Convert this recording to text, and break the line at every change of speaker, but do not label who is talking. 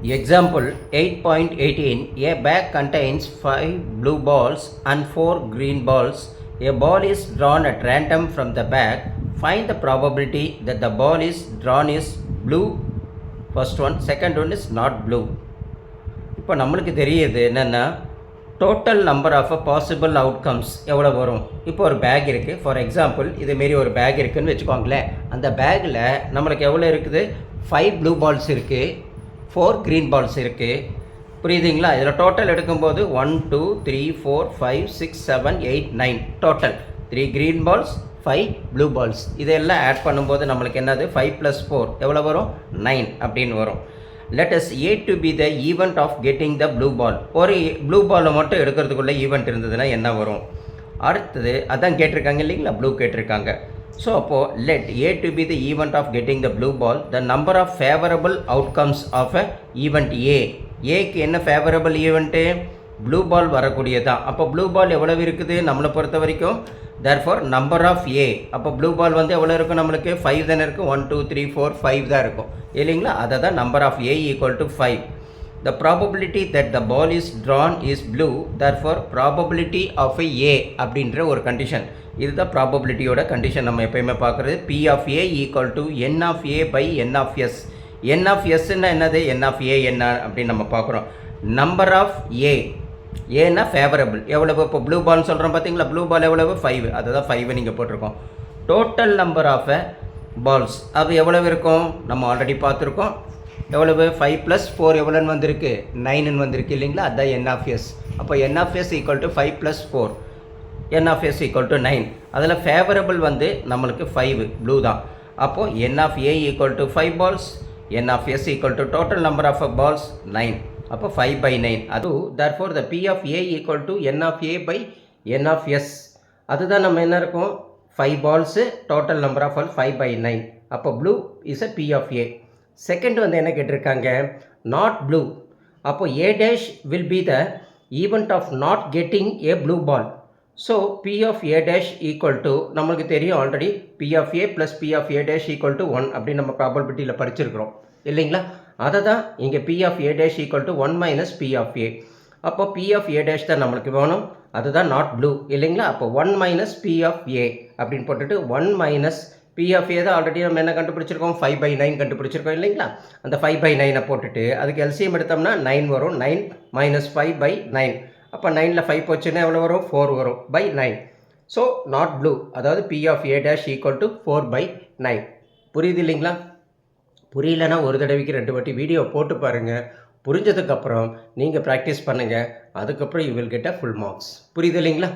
Example 8.18 A bag contains 5 blue balls and 4 green balls. A ball is drawn at random from the bag. Find the probability that the ball is drawn is blue. First one, second one is not blue. இப்போ நம்மளுக்கு தெரியுது என்னென்னா total number of possible outcomes எவ்வளோ வரும் இப்போ ஒரு back இருக்குது for example இதேமாரி ஒரு பேக் இருக்குதுன்னு வச்சுக்கோங்களேன் அந்த பேக்கில் நம்மளுக்கு எவ்வளோ இருக்குது ஃபைவ் ப்ளூ பால்ஸ் இருக்குது ஃபோர் க்ரீன் பால்ஸ் இருக்குது புரியுதுங்களா? இதில் டோட்டல் எடுக்கும்போது one two three four five six seven eight nine total three green balls five blue balls இதெல்லாம் ஆட் பண்ணும்போது நம்மளுக்கு என்னது? ஃபைவ் ப்ளஸ் ஃபோர் எவ்வளோ வரும்? நைன் அப்படின்னு வரும். Let us A to be the event of getting the blue ball ஒரு blue பாலை மட்டும் எடுக்கிறதுக்குள்ளே ஈவெண்ட் இருந்ததுன்னா என்ன வரும்? அடுத்தது அதான் கேட்டிருக்காங்க இல்லைங்களா? ப்ளூ கேட்டிருக்காங்க. ஸோ அப்போது let A to B the event of getting the blue ball the number of favourable outcomes of a event A ஏக்கு என்ன ஃபேவரபிள் ஈவெண்ட்டு ப்ளூ பால் வரக்கூடியதான் அப்போ ப்ளூ பால் எவ்வளவு இருக்குது நம்மளை பொறுத்த வரைக்கும்? தேர்ஃபார் நம்பர் ஆஃப் ஏ அப்போ ப்ளூ பால் வந்து எவ்வளோ இருக்கும் நம்மளுக்கு? ஃபைவ் தானே இருக்கும். One two three four five தான் இருக்கும். இல்லைங்களா? அதை தான் number of A equal to five the probability that the ball is drawn is blue therefore probability of a A அப்படின்ற ஒரு கண்டிஷன் இதுதான் ப்ராபபிலிட்டியோட கண்டிஷன் நம்ம எப்பயுமே பார்க்குறது P of A equal to N of A by N of S N of எஸ்ன்னா என்னது? N of ஏ என்ன அப்படின்னு நம்ம பார்க்குறோம். நம்பர் ஆஃப் ஏ ஏன்னா ஃபேவரபிள் எவ்வளவு? இப்போ ப்ளூ பால்னு சொல்கிறோம் பார்த்தீங்களா? ப்ளூ பால் எவ்வளவு? ஃபைவ் அதுதான் ஃபைவ் நீங்கள் போட்டிருக்கோம். டோட்டல் நம்பர் ஆஃப் பால்ஸ் அது எவ்வளவு இருக்கும்? நம்ம ஆல்ரெடி பார்த்துருக்கோம். எவ்வளவு? ஃபைவ் ப்ளஸ் ஃபோர் எவ்வளோன்னு வந்திருக்கு? நைனுன்னு வந்திருக்கு இல்லைங்களா? அதுதான் என் ஆஃப் எஸ் அப்போ N of S equal to five plus four N of S equal to nine அதில் ஃபேவரபிள் வந்து நம்மளுக்கு ஃபைவ் ப்ளூ தான். அப்போது N of A equal to five balls N of S equal to total number of balls nine அப்போ five by nine அது therefore the P of A equal to N of A by N of S அதுதான் நம்ம என்ன இருக்கும்? Five balls total number of all five by nine அப்போ blue is a P of A second வந்து என்ன கேட்டிருக்காங்க? Not blue அப்போது A dash will be the event of not getting a blue ball so P of A dash equal to நம்மளுக்கு தெரியும் already P of A plus P of A dash equal to one அப்படின்னு நம்ம ப்ராபபிலிட்டியில் படிச்சிருக்கிறோம் இல்லைங்களா? அதை தான் இங்கே P of A dash equal to one minus P of A அப்போ பி ஆஃப் ஏ டேஷ் தான் நம்மளுக்கு வேணும். அதுதான் நாட் ப்ளூ இல்லைங்களா? அப்போ one minus P of A அப்படின்னு போட்டுட்டு ஒன் மைனஸ் பிஎஃப் ஏதோ தான் ஆல்ரெடி நம்ம என்ன கண்டுபிடிச்சிருக்கோம்? ஃபைவ் பை நைன் கண்டுபிடிச்சிருக்கோம் இல்லைங்களா? அந்த ஃபைவ் பை நைனை போட்டுட்டு அதுக்கு எல்சிஎம் எடுத்தோம்னா நைன் வரும். Nine minus five by nine அப்போ நைனில் ஃபைவ் போச்சுன்னா எவ்வளோ வரும்? ஃபோர் வரும் by nine so not blue அதாவது P of A dash equal to four by nine புரியுது இல்லைங்களா? புரியலன்னா ஒரு தடவைக்கு ரெண்டு வாட்டி வீடியோ போட்டு பாருங்கள் புரிஞ்சதுக்கப்புறம் நீங்கள் ப்ராக்டிஸ் பண்ணுங்கள் அதுக்கப்புறம் you will get a full marks புரியுது இல்லைங்களா?